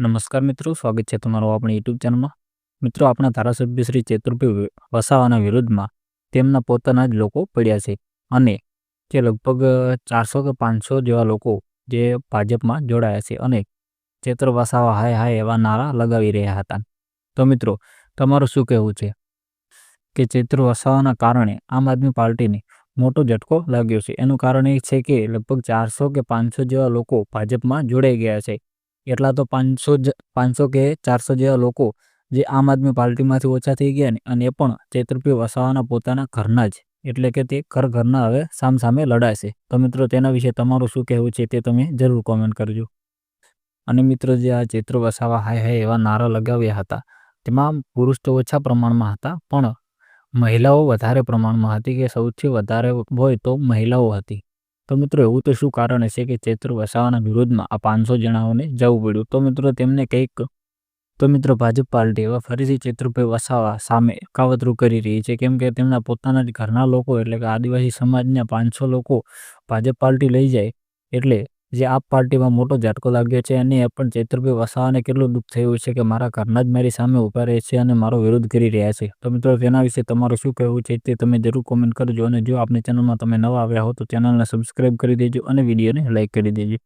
નમસ્કાર મિત્રો, સ્વાગત છે તમારું આપણી યુટ્યુબ ચેનલમાં. મિત્રો, આપણા ધારાસભ્ય શ્રી ચેતુરભાઈ વસાવાના વિરુદ્ધમાં તેમના પોતાના જ લોકો પડ્યા છે અને જે લગભગ ચારસો કે પાંચસો જેવા લોકો જે ભાજપમાં જોડાયા છે અને ચેતર વસાવા હાય હાય એવા નારા લગાવી રહ્યા હતા. તો મિત્રો, તમારું શું કહેવું છે? કે ચેતર વસાવાના કારણે આમ આદમી પાર્ટીને મોટો ઝટકો લાગ્યો છે. એનું કારણ એ છે કે લગભગ ચારસો કે પાંચસો જેવા લોકો ભાજપમાં જોડાઈ ગયા છે. એટલા તો પાંચસો પાંચસો કે ચારસો જેવા લોકો જે આમ આદમી પાર્ટીમાંથી ઓછા થઈ ગયા ને, અને એ પણ ચૈત્રપી વસાવાના પોતાના ઘરના જ. એટલે કે તે ઘર ઘરના હવે સામસામે લડાશે. તો મિત્રો, તેના વિશે તમારું શું કહેવું છે તે તમે જરૂર કોમેન્ટ કરજો. અને મિત્રો, જે આ ચૈત્ર વસાવા હાય હાય એવા નારા લગાવ્યા હતા, તેમાં પુરુષ તો ઓછા પ્રમાણમાં હતા, પણ મહિલાઓ વધારે પ્રમાણમાં હતી કે સૌથી વધારે હોય તો મહિલાઓ હતી. તો મિત્રો એવું તો શું કારણ હશે કે ચૈત્ર વસાવાના વિરોધમાં આ પાંચસો જણાઓને જવું પડ્યું? તો મિત્રો તેમને કંઈક તો મિત્રો ભાજપ પાર્ટી હવે ફરીથી ચૈત્રભાઈ વસાવા સામે કાવતરું કરી રહી છે. કેમ કે તેમના પોતાના જ ઘરના લોકો એટલે કે આદિવાસી સમાજના પાંચસો લોકો ભાજપ પાર્ટી લઈ જાય એટલે જે આપ પાર્ટીમાં મોટો ઝાટકો લાગ્યો છે અને એ પણ ચૈત્રભાઈ વસાવાને કેટલું દુઃખ થયું છે કે મારા ઘરના જ મારી સામે ઊભા રહે છે અને મારો વિરોધ કરી રહ્યા છે. તો મિત્રો, તેના વિશે તમારું શું કહેવું છે તે તમે જરૂર કોમેન્ટ કરજો અને જો આપની ચેનલમાં તમે નવા આવ્યા હો તો ચેનલને સબસ્ક્રાઈબ કરી દેજો અને વિડીયોને લાઇક કરી દેજો.